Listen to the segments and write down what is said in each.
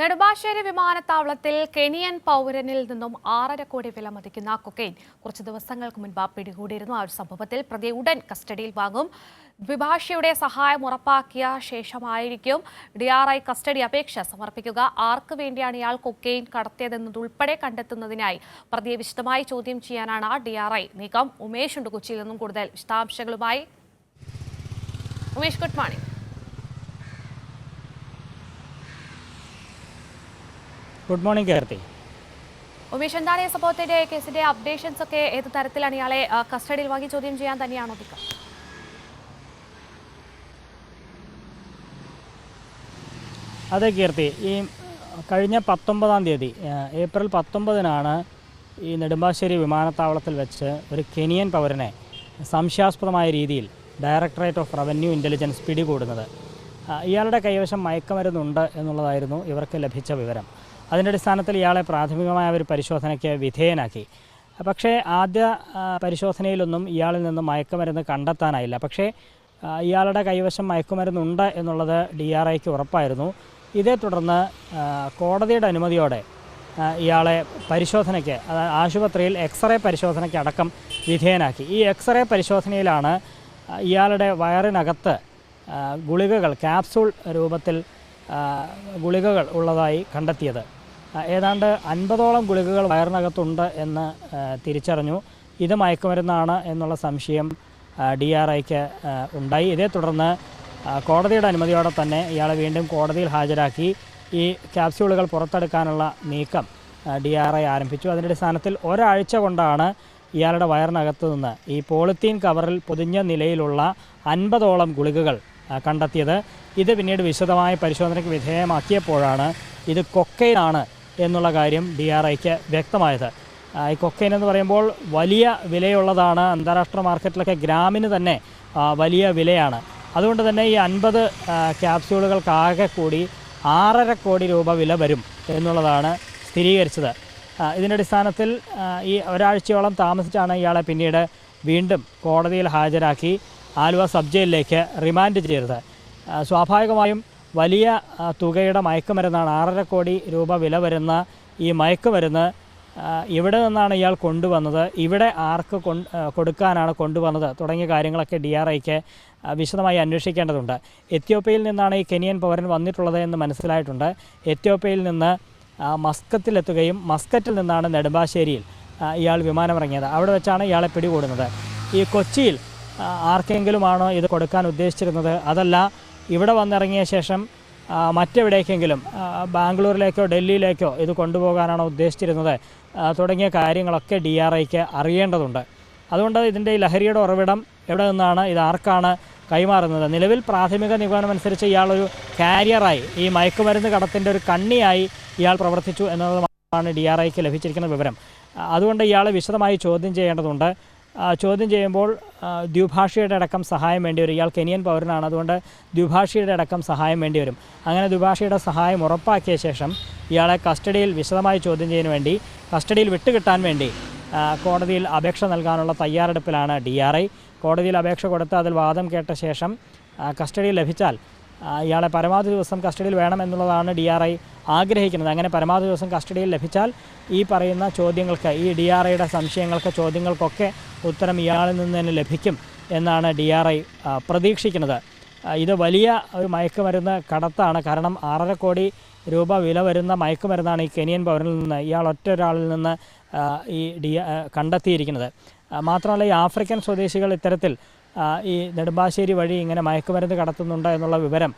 നെടുമ്പാശ്ശേരി വിമാനത്താവളത്തിൽ കെനിയൻ പൗരനിൽ നിന്നും ആറര കോടി വില മതിക്കുന്ന കൊക്കൈൻ കുറച്ച് ദിവസങ്ങൾക്ക് മുൻപ് പിടികൂടിയിരുന്നു. ആ ഒരു സംഭവത്തിൽ പ്രതി ഉടൻ കസ്റ്റഡിയിൽ വാങ്ങും. ദ്വിഭാഷയുടെ സഹായം ഉറപ്പാക്കിയ ശേഷമായിരിക്കും ഡി ആർ ഐ കസ്റ്റഡി അപേക്ഷ സമർപ്പിക്കുക. ആർക്ക് വേണ്ടിയാണ് ഇയാൾ കൊക്കെയിൻ കടത്തിയതെന്നതുൾപ്പെടെ കണ്ടെത്തുന്നതിനായി പ്രതിയെ വിശദമായി ചോദ്യം ചെയ്യാനാണ് ഡി ആർ ഐ നീക്കം. ഉമേഷ് ഉണ്ട് കൊച്ചിയിൽ നിന്നും കൂടുതൽ വിശദാംശങ്ങളുമായി. Umesh good morning good morning Keerthi Umesh എന്താണ് ഈ സംഭവത്തിന്റെ കേസിന്റെ അപ്ഡേഷൻസ് ഒക്കെ? ഏത് തരത്തിലാണ് ഇയാളെ കസ്റ്റഡിയിൽ വാങ്ങി ചോദ്യം ചെയ്യാൻ തന്നെയാണോ നീക്കം അതെ കീർത്തി. ഈ കഴിഞ്ഞ പത്തൊമ്പതാം തീയതി ഏപ്രിൽ പത്തൊമ്പതിനാണ് ഈ നെടുമ്പാശ്ശേരി വിമാനത്താവളത്തിൽ വെച്ച് ഒരു കെനിയൻ പൗരനെ സംശയാസ്പദമായ രീതിയിൽ ഡയറക്ടറേറ്റ് ഓഫ് റവന്യൂ ഇന്റലിജൻസ് പിടികൂടുന്നത്. ഇയാളുടെ കൈവശം മയക്കുമരുന്നുണ്ട് എന്നുള്ളതായിരുന്നു ഇവർക്ക് ലഭിച്ച വിവരം. അതിന്റെ അടിസ്ഥാനത്തിൽ ഇയാളെ പ്രാഥമികമായ ഒരു പരിശോധനയ്ക്ക് വിധേയനാക്കി. പക്ഷേ ആദ്യ പരിശോധനയിലൊന്നും ഇയാളിൽ നിന്ന് മയക്കുമരുന്ന് കണ്ടെത്താനായില്ല. പക്ഷേ ഇയാളുടെ കൈവശം മയക്കുമരുന്നുണ്ട് എന്നുള്ളത് ഡി ആർ ഐക്ക് ഉറപ്പായിരുന്നു. ഇതേ തുടർന്ന് കോടതിയുടെ അനുമതിയോടെ ഇയാളെ പരിശോധനയ്ക്ക് ആശുപത്രിയിൽ എക്സ്റേ പരിശോധനയ്ക്ക് അടക്കം വിധേയനാക്കി. ഈ എക്സ്റേ പരിശോധനയിലാണ് ഇയാളുടെ വയറിനകത്ത് ഗുളികകൾ ക്യാപ്സൂൾ രൂപത്തിൽ ഗുളികകൾ ഉള്ളതായി കണ്ടെത്തിയത്. ഏതാണ്ട് അൻപതോളം ഗുളികകൾ വയറിനകത്തുണ്ട് എന്ന് തിരിച്ചറിഞ്ഞു. ഇത് മയക്കുമരുന്നാണ് എന്നുള്ള സംശയം ഡി ആർ ഐക്ക് ഉണ്ടായി. ഇതേ തുടർന്ന് കോടതിയുടെ അനുമതിയോടെ തന്നെ ഇയാളെ വീണ്ടും കോടതിയിൽ ഹാജരാക്കി. ഈ ക്യാപ്സ്യൂളുകൾ പുറത്തെടുക്കാനുള്ള നീക്കം ഡി ആർ ഐ ആരംഭിച്ചു. അതിന്റെ അടിസ്ഥാനത്തിൽ ഒരാഴ്ച കൊണ്ടാണ് ഇയാളുടെ വയറിനകത്ത് നിന്ന് ഈ പോളിത്തീൻ കവറിൽ പൊതിഞ്ഞ നിലയിലുള്ള അൻപതോളം ഗുളികകൾ കണ്ടെത്തിയത്. ഇത് പിന്നീട് വിശദമായ പരിശോധനയ്ക്ക് വിധേയമാക്കിയപ്പോഴാണ് ഇത് കൊക്കൈനാണ് എന്നുള്ള കാര്യം ഡി ആർ ഐക്ക് വ്യക്തമായത്. ഈ കൊക്കൈൻ എന്ന് പറയുമ്പോൾ വലിയ വിലയുള്ളതാണ്. അന്താരാഷ്ട്ര മാർക്കറ്റിലൊക്കെ ഗ്രാമിന് തന്നെ വലിയ വിലയാണ്. അതുകൊണ്ട് തന്നെ ഈ അൻപത് ക്യാപ്സ്യൂളുകൾക്കാകെ കൂടി ആറര കോടി രൂപ വില വരും എന്നുള്ളതാണ് സ്ഥിരീകരിച്ചത്. ഇതിന്റെ അടിസ്ഥാനത്തിൽ ഈ ഒരാഴ്ചയോളം താമസിച്ചാണ് ഇയാളെ പിന്നീട് വീണ്ടും കോടതിയിൽ ഹാജരാക്കി ആലുവ സബ് ജയിലിലേക്ക് റിമാൻഡ് ചെയ്തത്. സ്വാഭാവികമായും വലിയ തുകയുടെ മയക്കുമരുന്നാണ്. ആറര കോടി രൂപ വില വരുന്ന ഈ മയക്കുമരുന്ന് ഇവിടെ നിന്നാണ് ഇയാൾ കൊണ്ടുവന്നത്. ഇവിടെ ആർക്ക് കൊടുക്കാനാണ് കൊണ്ടുവന്നത് തുടങ്ങിയ കാര്യങ്ങളൊക്കെ ഡി ആർ ഐക്ക് വിശദമായി അന്വേഷിക്കേണ്ടതുണ്ട്. എത്യോപ്യയിൽ നിന്നാണ് ഈ കെനിയൻ പൗരൻ വന്നിട്ടുള്ളത് എന്ന് മനസ്സിലായിട്ടുണ്ട്. എത്യോപ്യയിൽ നിന്ന് മസ്കത്തിലെത്തുകയും മസ്കറ്റിൽ നിന്നാണ് നെടുമ്പാശ്ശേരിയിൽ ഇയാൾ വിമാനമിറങ്ങിയത്. അവിടെ വെച്ചാണ് ഇയാളെ പിടികൂടുന്നത്. ഈ കൊച്ചിയിൽ ആർക്കെങ്കിലുമാണോ ഇത് കൊടുക്കാൻ ഉദ്ദേശിച്ചിരുന്നത്? അതല്ല ഇവിടെ വന്നിറങ്ങിയ ശേഷം മറ്റെവിടേക്കെങ്കിലും ബാംഗ്ലൂരിലേക്കോ ഡൽഹിയിലേക്കോ ഇത് കൊണ്ടുപോകാനാണ് ഉദ്ദേശിച്ചിരുന്നത്? തുടങ്ങിയ കാര്യങ്ങളൊക്കെ ഡി ആർ ഐക്ക് അറിയേണ്ടതുണ്ട്. അതുകൊണ്ട് ഇതിന്റെ ഈ ലഹരിയുടെ ഉറവിടം എവിടെ നിന്നാണ് ഇത് ആർക്കാണ് കൈമാറുന്നത്? നിലവിൽ പ്രാഥമിക നിഗമനം അനുസരിച്ച് ഇയാളൊരു കാരിയറായി ഈ മയക്കുമരുന്ന് കടത്തിന്റെ ഒരു കണ്ണിയായി ഇയാൾ പ്രവർത്തിച്ചു എന്നതുമാണ് ഡി ആർ ഐക്ക് ലഭിച്ചിരിക്കുന്ന വിവരം. അതുകൊണ്ട് ഇയാളെ വിശദമായി ചോദ്യം ചെയ്യേണ്ടതുണ്ട്. ചോദ്യം ചെയ്യുമ്പോൾ ദ്വിഭാഷയുടെ അടക്കം സഹായം വേണ്ടി വരും. ഇയാൾ കെനിയൻ പൗരനാണ്. അതുകൊണ്ട് ദ്വിഭാഷയുടെ അടക്കം സഹായം വേണ്ടി വരും. അങ്ങനെ ദ്വിഭാഷയുടെ സഹായം ഉറപ്പാക്കിയ ശേഷം ഇയാളെ കസ്റ്റഡിയിൽ വിശദമായി ചോദ്യം ചെയ്യാൻ വേണ്ടി കസ്റ്റഡിയിൽ വിട്ടുകിട്ടാൻ വേണ്ടി കോടതിയിൽ അപേക്ഷ നൽകാനുള്ള തയ്യാറെടുപ്പിലാണ് ഡി കോടതിയിൽ അപേക്ഷ കൊടുത്ത് അതിൽ വാദം കേട്ട ശേഷം കസ്റ്റഡി ലഭിച്ചാൽ ഇയാളെ പരമാവധി ദിവസം കസ്റ്റഡിയിൽ വേണമെന്നുള്ളതാണ് ഡി ആർ ഐ ആഗ്രഹിക്കുന്നത്. അങ്ങനെ പരമാവധി ദിവസം കസ്റ്റഡിയിൽ ലഭിച്ചാൽ ഈ പറയുന്ന ചോദ്യങ്ങൾക്ക് ഈ ഡി ആർ ഐയുടെ സംശയങ്ങൾക്ക് ചോദ്യങ്ങൾക്കൊക്കെ ഉത്തരം ഇയാളിൽ നിന്ന് തന്നെ ലഭിക്കും എന്നാണ് ഡി ആർ ഐ പ്രതീക്ഷിക്കുന്നത്. ഇത് വലിയ ഒരു മയക്കുമരുന്ന് കടത്താണ്. കാരണം ആറര കോടി രൂപ വില വരുന്ന മയക്കുമരുന്നാണ് ഈ കെനിയൻ പൗരനിൽ നിന്ന് ഇയാൾ ഒറ്റ ഒരാളിൽ നിന്ന് ഈ ഡി കണ്ടെത്തിയിരിക്കുന്നത്. മാത്രമല്ല ഈ ആഫ്രിക്കൻ സ്വദേശികൾ ഇത്തരത്തിൽ ഈ നെടുമ്പാശ്ശേരി വഴി ഇങ്ങനെ മയക്കുമരുന്ന് കടത്തുന്നുണ്ട് എന്നുള്ള വിവരം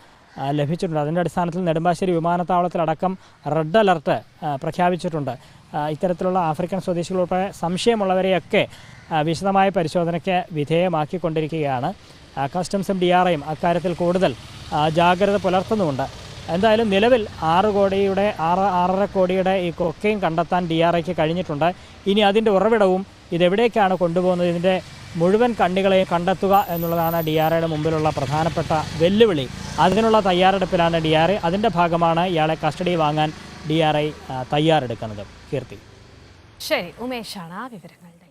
ലഭിച്ചിട്ടുണ്ട്. അതിന്റെ അടിസ്ഥാനത്തിൽ നെടുമ്പാശ്ശേരി വിമാനത്താവളത്തിലടക്കം റെഡ് അലർട്ട് പ്രഖ്യാപിച്ചിട്ടുണ്ട്. ഇത്തരത്തിലുള്ള ആഫ്രിക്കൻ സ്വദേശികൾ ഉൾപ്പെടെ സംശയമുള്ളവരെയൊക്കെ വിശദമായ പരിശോധനയ്ക്ക് വിധേയമാക്കിക്കൊണ്ടിരിക്കുകയാണ്. കസ്റ്റംസും ഡി ആർ ഐയും അക്കാര്യത്തിൽ കൂടുതൽ ജാഗ്രത പുലർത്തുന്നുമുണ്ട്. എന്തായാലും നിലവിൽ ആറ് കോടിയുടെ ആറ് ആറര കോടിയുടെ ഈ കൊക്കയും കണ്ടെത്താൻ ഡി ആർ ഐക്ക് കഴിഞ്ഞിട്ടുണ്ട്. ഇനി അതിന്റെ ഉറവിടവും ഇതെവിടേക്കാണ് കൊണ്ടുപോകുന്നത്? ഇതിന്റെ മുഴുവൻ കണ്ണികളെയും കണ്ടെത്തുക എന്നുള്ളതാണ് ഡി ആർ എയുടെ മുമ്പിലുള്ള പ്രധാനപ്പെട്ട വെല്ലുവിളി. അതിനുള്ള തയ്യാറെടുപ്പിലാണ് ഡി ആർ ഐ അതിന്റെ ഭാഗമാണ് ഇയാളെ കസ്റ്റഡി വാങ്ങാൻ ഡി ആർ ഐ തയ്യാറെടുക്കുന്നത്. കീർത്തി. ശരി ഉമേഷാണ് ആ വിവരങ്ങളുടെ